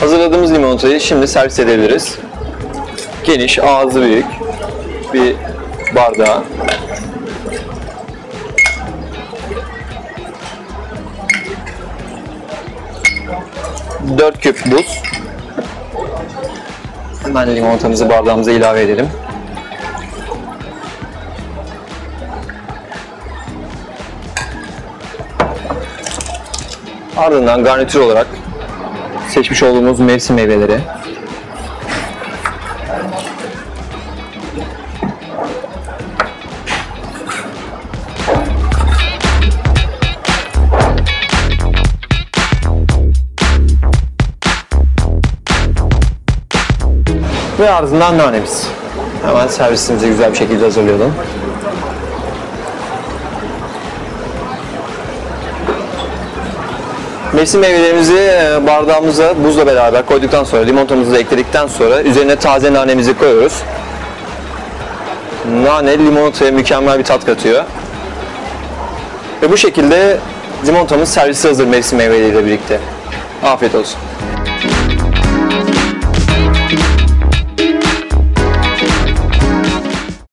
Hazırladığımız limonatayı şimdi servis edebiliriz. Geniş, ağzı büyük bir bardağa. Dört küp buz. Hemen limonatamızı bardağımıza ilave edelim. Ardından garnitür olarak seçmiş olduğumuz mevsim meyveleri. Ve ardından nanemiz. Hemen servisimizi güzel bir şekilde hazırlayalım. Mevsim meyvelerimizi e, bardağımıza buzla beraber koyduktan sonra, limonatamızı da ekledikten sonra üzerine taze nanemizi koyuyoruz. Nane limonataya mükemmel bir tat katıyor. Ve bu şekilde limonatamız servisi hazır mevsim meyveleriyle birlikte. Afiyet olsun.